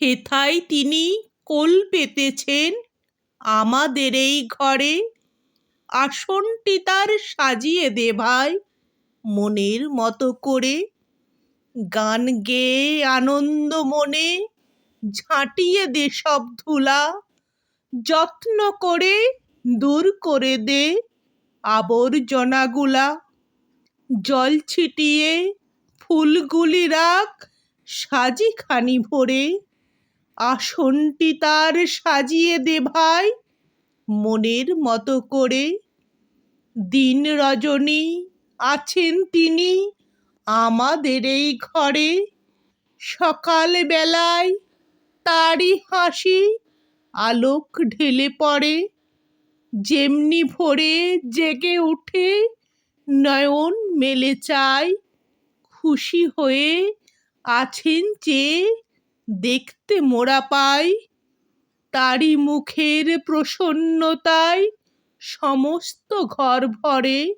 হেথায় তিনি কোল পেতেছেন আমাদের এই ঘরে। আসনটি তার সাজিয়ে দে ভাই মনের মতো করে। গান গেয়ে আনন্দ মনে ঝাঁটিয়ে দে সব ধুলা। যত্ন করে দূর করে দে আবর্জনাগুলা। জল ছিটিয়ে ফুলগুলি রাখ সাজি খানি ভরে। আসনটি তার সাজিয়ে দে ভাই। মনের মতো করে দিন রজনী আছেন তিনি আমাদের এই ঘরে। সকাল বেলায় তারই হাসি আলোক ঢেলে পড়ে। যেমনি ভোরে জেগে উঠে নয়ন মেলে চায়। খুশি হয়ে আছেন চেয়ে দেখতে মোরা পাই, তারই মুখের প্রসন্নতায় সমস্ত ঘর ভরে।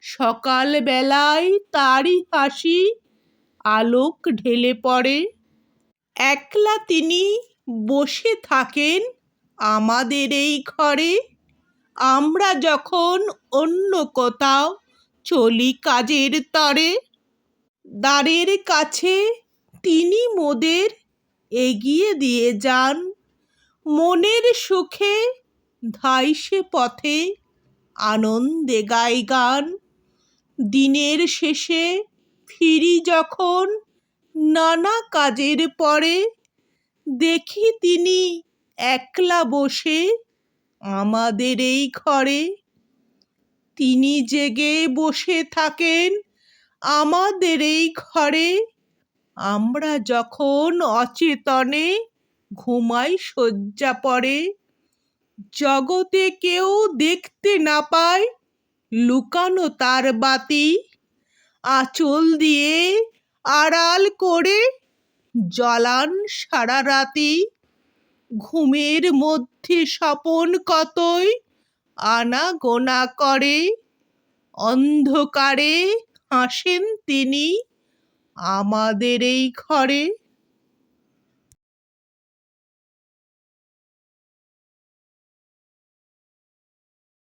সকাল বেলায় তারই হাসি আলোক ঢেলে পড়ে। একলা তিনি বসে থাকেন আমাদের এই ঘরে। আমরা যখন অন্য কোথাও চলি কাজের তরে, দ্বারের কাছে তিনি মোদের এগিয়ে দিয়ে যান। মনের সুখে ধাই সে পথে আনন্দে গায় গান। দিনের শেষে ফিরি যখন নানা কাজের পরে দেখি তিনি একলা বসে আমাদের এই ঘরে। তিনি জেগে বসে থাকেন আমাদের এই ঘরে। আমরা যখন অচেতনে ঘুমাই, শয্যা পড়ে, জগতে কেউ দেখতে না পায়, লুকানো তার বাতি, আঁচল দিয়ে আড়াল করে জ্বলান সারা রাতি। ঘুমের মধ্যে স্বপন কতই আনা গোনা করে। অন্ধকারে হাসেন তিনি আমাদের এই ঘরে